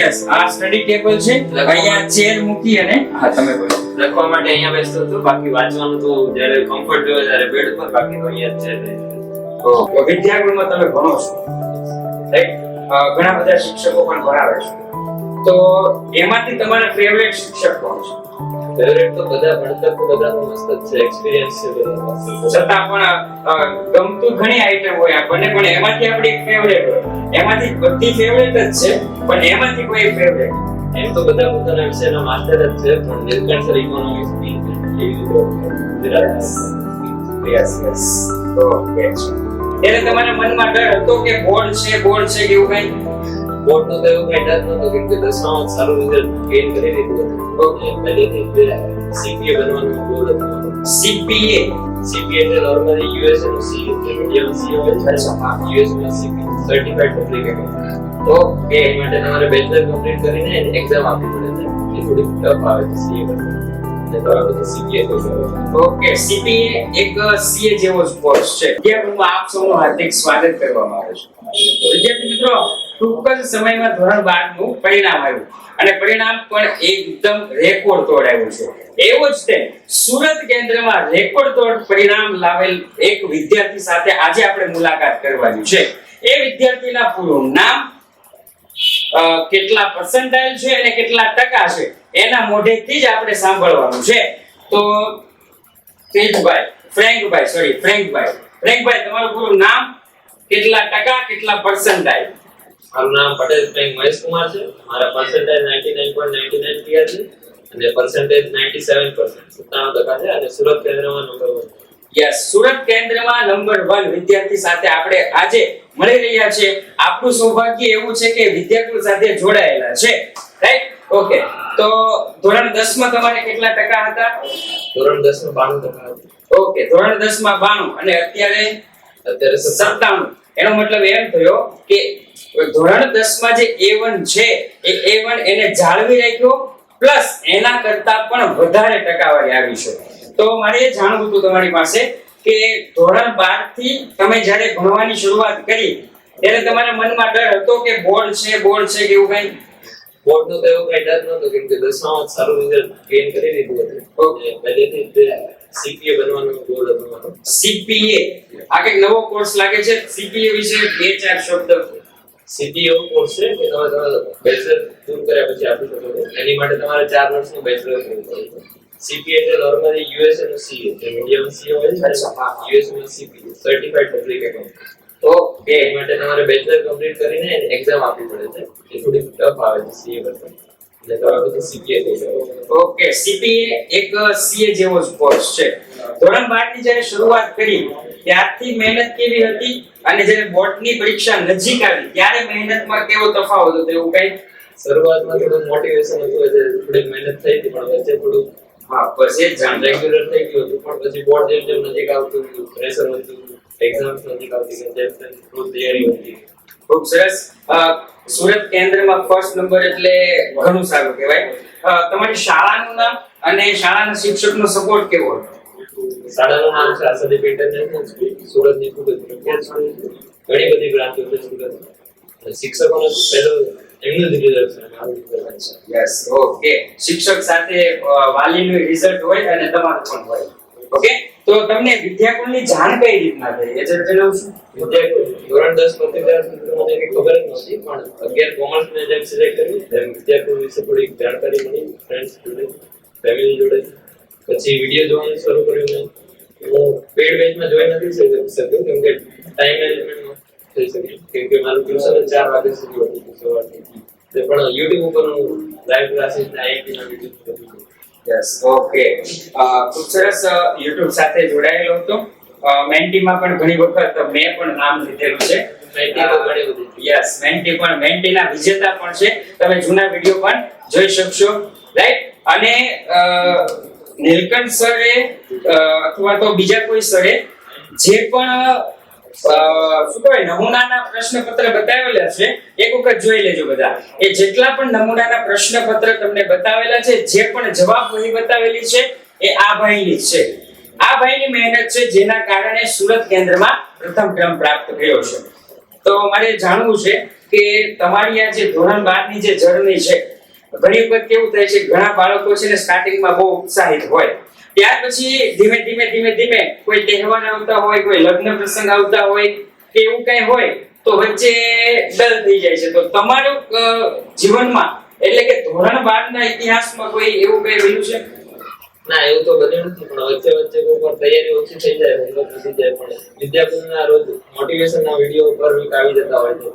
Yes આ study table છે. અહીંયા ચેર મૂકી અને હા તમે બોલો. લખવા માટે અહીંયા બેસતો હતો. બાકી વાંચવાનું તો જ્યારે કમ્ફર્ટ જોઈએ ત્યારે બેડ પર બાકી તો અહીંયા જ છે. તો વિદ્યાગૃહમાં તમે ભણો છો. રાઈટ? ઘણા બધા શિક્ષકો પણ ભણાવે છે. તો એમાંથી તમારા ફેવરેટ શિક્ષક કોણ છે? ફેવરેટ તો બધા ભણતર તો બધા મસ્ત છે એક્સપિરિયન્સ છે બધા છતાં પણ ગમતું ઘણી આઈટમ હોય આપણને પણ એમાંથી આપણી ફેવરેટ હોય. એમાંથી બધી ફેવરેટ જ છે પણ એમાંથી કોઈ ફેવરેટ એમ તો બધા પોતાના વિષયના માસ્ટર જ છે પણ નીલકંઠ સર ઇકોનોમિક્સ એવી યસ યસ ઓકે તમારા મનમાં ડર હતો કે બોર્ડ છે બોર્ડ છે કે એવું કઈ? બોર્ડ નો તો એવું કઈ ડર નતો કેમ કે દસમામાં સારું રિઝલ્ટ ગેઇન કરી લીધું હતું. પહેલેથી સીપીએ બનવાનું ગોલ હતું. સીપીએ સીપીએ એટલે નોર્મલી યુએસનું સી મીડિયમ સી હોય છે યુએસનું સીપી સર્ટિફાઈડ પબ્લિક તો એ માટે તમારે બેચલર કમ્પ્લીટ કરીને એક્ઝામ આપવી પડે છે. એ થોડી ટફ આવે છે સીએ ઓકે સીપીએ એક સીએ જેવો જ કોર્સ છે. આપ સૌનું હાર્દિક સ્વાગત કરવામાં આવે છે. વિદ્યાર્થી મિત્રો ટૂંક જ સમયમાં ધોરણ બારનું પરિણામ આવ્યું. અને પરિણામ પણ એકદમ રેકોર્ડ તોડ છે. એવો જ તે સુરત કેન્દ્રમાં રેકોર્ડ તોડ પરિણામ લાવેલ એક વિદ્યાર્થી સાથે આજે આપણે મુલાકાત કરવાની છે. એ વિદ્યાર્થીના પૂરું નામ કેટલા પર્સન્ટાઇલ છે અને કેટલા ટકા છે, એના મોઢેથી જ આપણે સાંભળવાનું છે. તો તેજભાઈ ફ્રેન્કભાઈ સોરી ફ્રેન્કભાઈ. ફ્રેન્કભાઈ, તમારું પૂરું નામ, કેટલા ટકા, કેટલા પર્સન્ટાઇલ મારું નામ પટેલભાઈ મહેશકુમાર છે. મારા percentage ninety nine point ninety nine clear છે અને પર્સન્ટેજ નાઇન્ટી સેવન પર્સન્ટ સત્તાણું ટકા છે અને સુરત કેન્દ્રમાં નંબર વન સુરત કેન્દ્રમાં નંબર વન વિદ્યાર્થી સાથે આપણે આજે મળી રહ્યા છે આપણું સૌભાગ્ય એવું છે કે વિદ્યાર્થીઓ સાથે જોડાયેલા છે. રાઈટ ઓકે તો ધોરણ દસમાં તમારે કેટલા ટકા હતા? ધોરણ દસમાં 92 ટકા ઓકે ધોરણ દસમાં 92 અને અત્યારે અત્યારે 97 એનો મતલબ એમ થયો કે ધોરણ 10 માં જે A1 છે એ A1 એને જાળવી રાખ્યો પ્લસ એના કરતા પણ વધારે ટકાવારી આવી છે. તો મારે એ જાણવું હતું તમારી પાસે કે ધોરણ 12 થી તમે જ્યારે ભણવાની શરૂઆત કરી ત્યારે તમારા મનમાં ડર હતો કે બોર્ડ છે બોર્ડ છે કે એવું કંઈ? બોર્ડ નો તો એવું કઈ ડર નતો કેમ કે દસમા સારું રિઝલ્ટ ગેઇન કરી લીધું હતું. અને પહેલેથી સીપીએ બનવાનો ગોલ હતો. CPA આ કંઈક નવો કોર્સ લાગે છે? સીપીયુ વિશે બે ચાર શબ્દ. સીપીયુ કોર્સ છે કે તમે તમારે બેચલર પૂરું કર્યા પછી આપી શકો છો. એની માટે તમારે ચાર વર્ષનું બેચલર કરવું પડે. સીપી સીપીએ એટલે નોર્મલી યુએસ અને સી એટલે મીડિયમ સી હોય છે યુએસમાં CP certified public account okay એ માટે તમારે બેચલર કમ્પ્લીટ કરીને એક્ઝામ આપવી પડે છે. એ થોડી ટફ આવે છે સીએ કરતા. તો ઓકે સીપીએ એક સીએ જેવો જ કોર્સ છે. ધોરણ 12 ની જ્યારે શરૂઆત કરી ત્યારથી મહેનત કેવી હતી અને જ્યારે બોર્ડની પરીક્ષા નજીક આવી ત્યારે મહેનતમાં કેવો તફાવત હતો? એવું કઈ? શરૂઆતમાં થોડું મોટિવેશન હતું એટલે થોડી મહેનત થઈ હતી પણ વચ્ચે થોડું હા પછી જાણ રેગ્યુલર થઈ ગયું હતું પણ પછી બોર્ડ જેમ જેમ નજીક આવતું ગયું પ્રેશર હતું એક્ઝામ્સ નજીક આવતી ગઈ તેમ તેમ થોડું તૈયારી હતી ખૂબ સરસ. સુરત કેન્દ્રમાં ફર્સ્ટ નંબર એટલે ઘણું સારું કહેવાય. તમારી શાળાનું નામ અને શાળાના શિક્ષકનો સપોર્ટ કેવો હતો? શાળાનું નામ છે આસાદીપ ઇન્ટરનેશનલ સ્કૂલ સુરતની ખૂબ જ પ્રખ્યાત સ્કૂલ ઘણી બધી બ્રાન્ચો છે સુરત. શિક્ષકોનો પહેલો એમનું જ રિઝલ્ટ છે. મારું result છે. યસ ઓકે શિક્ષક સાથે વાલીનું રિઝલ્ટ હોય અને તમારું પણ હોય. ઓકે તો તમને વિદ્યાકુળની જાણ કઈ રીતના થઈ? એ જણાવશો? વિદ્યાર્થી ધોરણ દસ ગયા મને કંઈ ખબર જ નહોતી પણ અગિયાર કોમર્સ ને જેમ સિલેક્ટ કર્યું તેમ વિદ્યાર્થીઓ વિશે થોડીક જાણકારી મળી ફ્રેન્ડ્સ જોડે ફેમિલી જોડે. પછી વીડિયો જોવાનું શરૂ કર્યું મેં. હું પેડ બેચમાં જોઈ નથી શક- શક્યો કેમ કે ટાઈમ મેનેજમેન્ટમાં થઈ શક્યું કેમ કે મારું ટ્યુશન ચાર વાગે સુધી હતું સવારથી. પણ યુટ્યુબ ઉપર હું લાઈવ ક્લાસીસ ને આઈઆઈટી ના વીડિયો યસ ઓકે ખૂબ સરસ યુટ્યુબ સાથે જોડાયેલો હતો. મેન્ટીમાં પણ ઘણી વખત મેં પણ નામ લીધેલું છે. યસ મેન્ટી પણ મેન્ટીના વિજેતા પણ છે. તમે જૂના વીડિયો પણ જોઈ શકશો. રાઈટ અને નીલકંઠ સરે અથવા તો બીજા કોઈ સરે જે પણ શું કહેવાય, નમૂનાના પ્રશ્નપત્ર બતાવેલા છે, એક વખત જોઈ લેજો બધા. એ જેટલા પણ નમૂનાના પ્રશ્નપત્ર તમને બતાવેલા છે, જે પણ જવાબ વહી બતાવેલી છે, એ આ ભાઈની છે. આ ભાઈની મહેનત છે, જેના કારણે સુરત કેન્દ્રમાં પ્રથમ ક્રમ પ્રાપ્ત થયો છે. તો મારે જાણવું છે કે તમારી આ જે ધોરણ 12 ની જે જર્ની છે ઘણી વખત કેવું થાય છે, ઘણા બાળકો છે ને સ્ટાર્ટિંગમાં બહુ ઉત્સાહિત હોય. ત્યાર પછી ધીમે ધીમે ધીમે ધીમે કોઈ તહેવાર આવતા હોય, કોઈ લગ્ન પ્રસંગ આવતા હોય કે એવું કઈ હોય, તો વચ્ચે ડલ થઈ જાય છે. તો તમારું જીવનમાં એટલે કે ધોરણ 12 ના ઇતિહાસમાં કોઈ એવું કઈ રહ્યું છે? ના, એવું તો બન્યું નથી, પણ વચ્ચે વચ્ચે કોઈ પર તૈયારી ઓછી થઈ જાય, હોમવર્ક વધી જાય, પણ વિદ્યાર્થીઓના રોજ મોટિવેશનના વીડિયો પર આવી જતા હોય છે.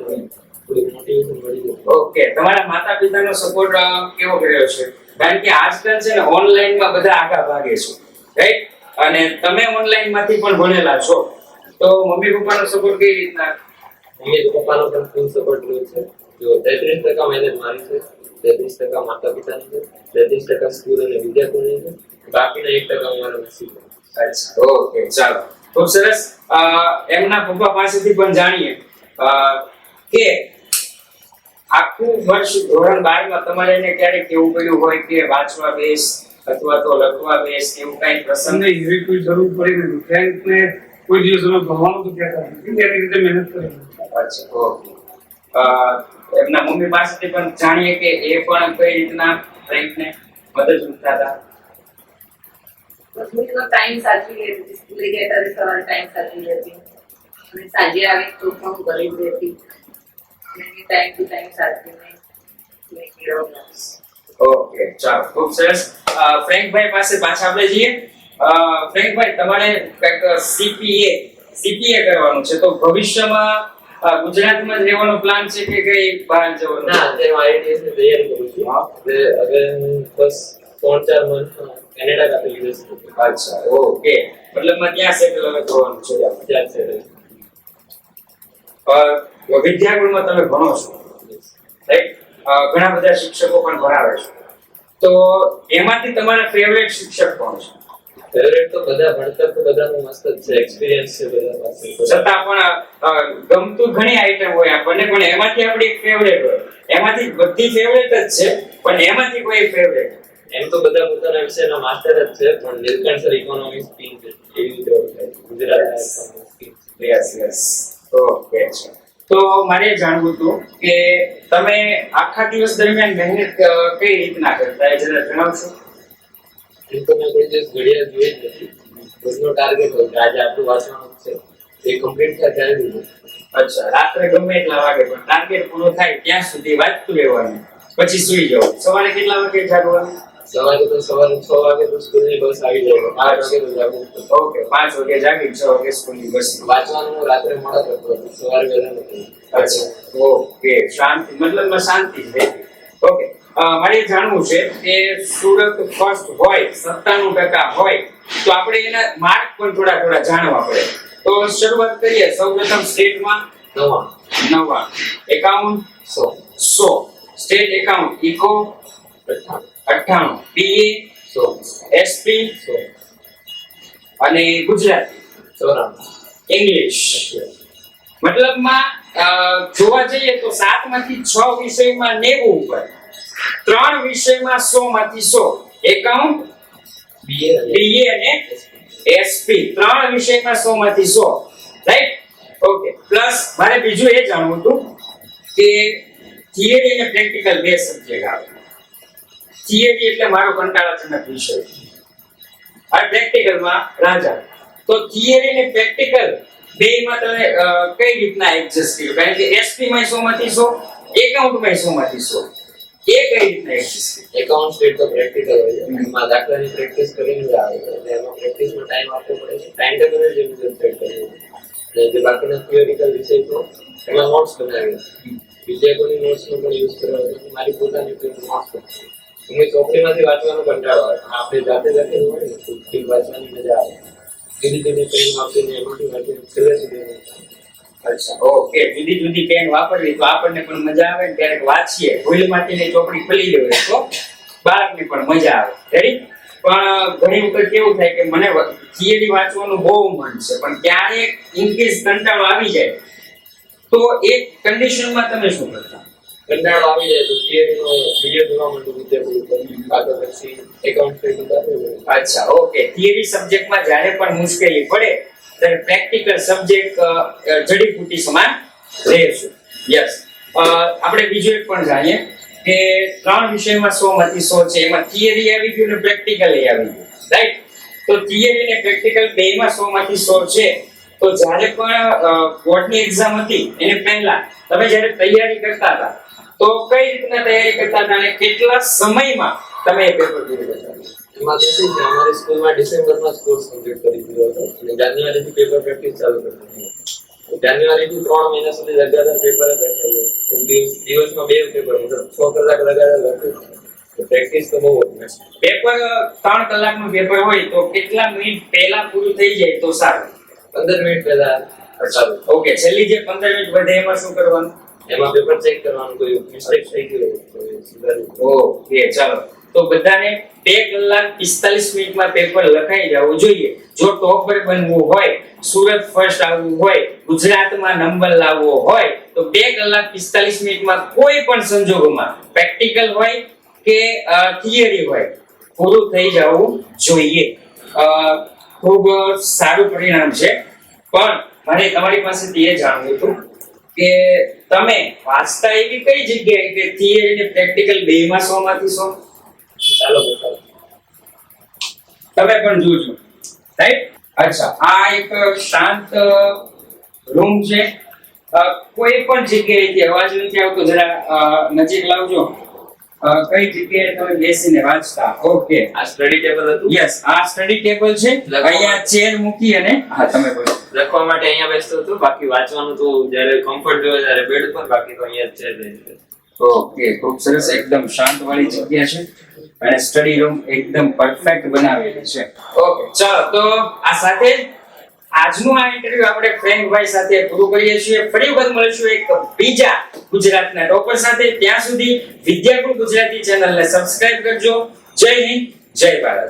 ઓકે તમારા માતા પિતાનો સપોર્ટ કેવો રહ્યો છે? કારણ કે આજકાલ છે ને ઓનલાઈનમાં બધા આગા ભાગે છે રાઈટ અને તમે ઓનલાઈનમાંથી પણ ભણેલા છો. તો મમ્મી પપ્પાનો સપોર્ટ કઈ રીતના? મમ્મી પપ્પાનો પણ ફૂલ સપોર્ટ રહ્યો છે. જો તેત્રીસ ટકા મહેનત મારી છે તેત્રીસ ટકા માતા પિતાની છે તેત્રીસ ટકા સ્કૂલ અને વિદ્યાર્થીઓની છે બાકીના એક ટકા અમારા નસીબ અચ્છા ઓકે ચાલો. ખૂબ સરસ. એમના પપ્પા પાસેથી પણ જાણીએ. કે આખું વર્ષ ધોરણ 12 માં તમારે એને ક્યારેક કેવું પડ્યું હોય કે વાંચવા બેસ અથવા તો લખવા બેસ એવું કઈ પ્રસંગ? એવી કોઈ જરૂર પડી નથી. ફ્રેન્કને કોઈ દિવસ અમે ભણવાનું તો કહેતા નથી. એની રીતે મહેનત કરી અચ્છા ઓકે. એમના મમ્મી પાસેથી પણ જાણીએ કે એ પણ કઈ રીતના મદદ મદદરૂપ થતા હું એનો ટાઈમ સાચવી લેતી સ્કૂલે ગયા ત્યારે સવારે ટાઈમ સાચવી લેતી. અને સાંજે આવે તો પણ ગરીબ રહેતી. અને ટાઈમ ટુ ટાઈમ સાચવીને મેં મેળવતા ઓકે ચાલો ખૂબ સરસ. ફ્રેન્કભાઈ પાસે પાછા આપણે જઈએ. ફ્રેન્કભાઈ તમારે કંઈક સીપીએ સીપીએ કરવાનું છે. તો ભવિષ્યમાં ગુજરાતમાં જ રહેવાનો પ્લાન છે કે કઈ બહાર જવાનું ના અત્યારે હું આઈટીએસની તૈયારી કરું છું. હવે હવે બસ ત્રણ ચાર મંથ કેનેડા કાં તો યુએસ અચ્છા ઓકે મતલબમાં ત્યાં સેટલ હવે થવાનું છે? ત્યાં છે અ, વિદ્યાગુણમાં તમે ભણો છો. રાઈટ ઘણા બધા શિક્ષકો પણ ભણાવે છે. તો એમાંથી તમારા ફેવરેટ શિક્ષક કોણ છે? ફેવરેટ તો બધા ભણતર તો બધાનું મસ્ત જ છે. એક્સપિરિયન્સ છે બધા પાસે. છતાં પણ ગમતું ઘણી આઈટમ હોય આપણને પણ એમાંથી આપણી ફેવરેટ હોય. એમાંથી બધી ફેવરેટ જ છે પણ એમાંથી કોઈ ફેવરેટ એમ તો બધા પોતાના વિષયના માસ્ટર જ છે પણ નીલકંઠ સર ઇકોનોમિક્સ પિન છે એવી રીતે ઓળખાય છે. ગુજરાત યસ યસ ઓકે તો મારે જાણવું હતું કે તમે આખા દિવસ દરમિયાન મહેનત કઈ રીતના કરતા એ જરા જણાવશો? એમ તો મેં કોઈ દિવસ ઘડિયાળ જોઈ જ નથી. રોજનો ટાર્ગેટ હોય કે આજે આટલું વાંચવાનું છે એ કમ્પ્લીટ થાય ત્યારે જ અચ્છા રાત્રે ગમે એટલા વાગે પણ ટાર્ગેટ પૂરો થાય ત્યાં સુધી વાંચતું રહેવાનું પછી સુઈ જવું. સવારે કેટલા વાગે જાગવાનું? સવારે તો સવારે છ વાગે તો સ્કૂલની બસ આવી જાય. પાંચ વાગે તો જાગું ઓકે પાંચ વાગે જાગી છ વાગે સ્કૂલની બસ વાંચવાનું હું રાત્રે મોડા કરતો હતો. સવારે વહેલા નથી અચ્છા. ઓકે શાંતિ મતલબમાં શાંતિ જ ઓકે મારે જાણવું છે કે સુરત ફર્સ્ટ હોય સત્તાણું ટકા હોય તો આપણે એના માર્ક પણ થોડા થોડા જાણવા પડે. તો શરૂઆત કરીએ સૌપ્રથમ સ્ટેટમાં. નવા. નવા. એકાઉન્ટ સો. સો. State account eco. અઠ્ઠાણું અઠ્ઠાણું. બીએ સો. એસપી સો. અને ગુજરાતી. ચોરાણું. ઇંગ્લિશ. મતલબમાં જોવા જઈએ તો સાતમાંથી છ વિષયમાં નેવું ઉપર ત્રણ વિષયમાં સો. માંથી સો એકાઉન્ટ બીએ અને એસપી ત્રણ વિષયમાં સો માંથી સો. રાઈટ? ઓકે. પ્લસ મારે બીજું એ જાણવું હતું કે થિયરી અને પ્રેક્ટિકલ બે સબ્જેક્ટ આવે. થિયરી એટલે મારો કંટાળાજનક વિષય અને પ્રેક્ટિકલમાં રાજા. તો થિયરી ને પ્રેક્ટિકલ બેયમાં તમે કઈ રીતના એડજસ્ટ કર્યું? કારણ કે એસપી માં 100 માંથી 100 એકાઉન્ટમાં સો માંથી 100 એ કઈ રીતના એડજસ્ટ કર્યું? એકાઉન્ટ સ્ટેટ તો પ્રેક્ટિકલ હોય એમાં દાખલાની પ્રેક્ટિસ કરીને જ આવે એટલે એમાં પ્રેક્ટિસમાં ટાઈમ આપવો પડે છે. ટાઈમ ટેબલ જ એવું સેટ કરીએ એટલે જે બાકીના થિયોરિકલ વિષય તો એમાં નોટ્સ બનાવીએ વિદ્યાર્થીઓની નોટ્સનો પણ યુઝ કરવા મારી પોતાની નોટ્સ હું ચોપડીમાંથી વાંચવાનો કંટાળો આવે. આપણે જાતે જાતે ઠીક વાંચવાની મજા આવે. જુદી જુદી પેન વાપરીને એમાંથી વાંચીને છેલ્લે સુધી ઓકે, જુદી જુદી પેન વાપરવી, તો આપણને પણ મજા આવે ને ક્યારેક વાંચીએ. ભૂલમાંથી ચોપડી ખોલી લેવાય તો બાળકને પણ મજા આવે. રેડી પણ ઘણી વખત કેવું થાય કે મને થિયરી વાંચવાનું બહુ મન છે, પણ ક્યારેક ઇનકેસ કંટાળો આવી જાય, તો એ કન્ડિશનમાં તમે શું કરતા? કંટાળો આવી જાય તો થિયરીનો વીડિયો જોવા માંડું વિદ્યાર્થી બોલું કાં પછી એકાઉન્ટ સ્ટેટ અચ્છા ઓકે થિયરી સબ્જેક્ટમાં જ્યારે પણ મુશ્કેલી પડે, ત્યારે પ્રેક્ટિકલ સબ્જેક્ટ જડીબુટી સમાન રહેશે. યસ આપણે બીજું એક પણ જાણીએ કે ત્રણ વિષયમાં સો માંથી સો છે. એમાં થિયરી આવી ગયું ને પ્રેક્ટિકલ આવી ગયું. રાઈટ તો થિયરી અને પ્રેક્ટિકલ બેમાં સો માંથી સો છે. તો જ્યારે પણ બોર્ડની એક્ઝામ હતી, એને પહેલા, તમે જ્યારે તૈયારી કરતા હતા તો કઈ રીતના તૈયારી કરતા હતા અને કેટલા સમયમાં તમે એ પેપર પૂરું કરતા એમાં તો શું છે અમારી સ્કૂલમાં ડિસેમ્બરમાં કોર્સ કમ્પ્લીટ કરી દીધો હતો. અને જાન્યુઆરીથી પેપર પ્રેક્ટિસ ચાલુ કરતી જાન્યુઆરીથી ત્રણ મહિના સુધી લગાતાર પેપર જ દિવસ- દિવસમાં બે પેપર મતલબ છ કલાક લગાતાર લખ્યું પ્રેક્ટિસ તો બહુ પેપર ત્રણ કલાકનું પેપર હોય તો કેટલા મિનિટ પહેલા પૂરું થઈ જાય તો સારું? પંદર મિનિટ પહેલા ચાલુ. ઓકે છેલ્લી જે પંદર મિનિટ વધે એમાં શું કરવાનું? એમાં પેપર ચેક કરવાનું કોઈ મિસ્ટેક થઈ ગયું ઓકે, ચાલો. તો બધાને બે કલાક પિસ્તાલીસ મિનિટમાં પેપર લખાઈ જવું જોઈએ. જો ટોપર બનવું હોય, સુરત ફર્સ્ટ આવવું હોય, ગુજરાતમાં નંબર લાવવો હોય, તો બે કલાક પિસ્તાલીસ મિનિટમાં કોઈ પણ સંજોગોમાં પ્રેક્ટિકલ હોય કે થિયરી હોય, પૂરું થઈ જવું જોઈએ. ખૂબ સારું પરિણામ છે. પણ મને તમારી પાસેથી એ જાણવું હતું કે તમે વાંચતા એવી કઈ જગ્યાએ કે થિયરી ને પ્રેક્ટિકલ બેયમાં સો માંથી સો ચાલો બતાવો. તમે પણ જોજો. રાઈટ અચ્છા આ એક શાંત રૂમ છે. કોઈ પણ જગ્યાએથી અવાજ નથી આવતો જરા નજીક લાવજો. કઈ જગ્યાએ તમે બેસીને વાંચતા? ઓકે આ સ્ટડી ટેબલ હતું? યસ આ સ્ટડી ટેબલ છે. અહીંયા ચેર મૂકી અને હા તમે લખવા માટે અહીંયા બેસતો હતો. બાકી વાંચવાનું તો જ્યારે કમ્ફર્ટ જોઈએ ત્યારે બેડ પર બાકી તો અહીંયા જ છે ઓકે, ખૂબ સરસ. એકદમ શાંત વાળી જગ્યા છે. અને સ્ટડી રૂમ એકદમ પરફેક્ટ બનાવેલી છે. ઓકે, ચાલો, તો આ સાથે આજનું આ ઇન્ટરવ્યુ આપણે ફ્રેન્કભાઈ સાથે પૂરું કરીએ છીએ. ફરી વખત મળીશું એક બીજા ગુજરાતના ટોપર સાથે. ત્યાં સુધી વિદ્યાકુલ ગુજરાતી ચેનલને સબસ્ક્રાઇબ કરજો. જય હિન્દ, જય ભારત.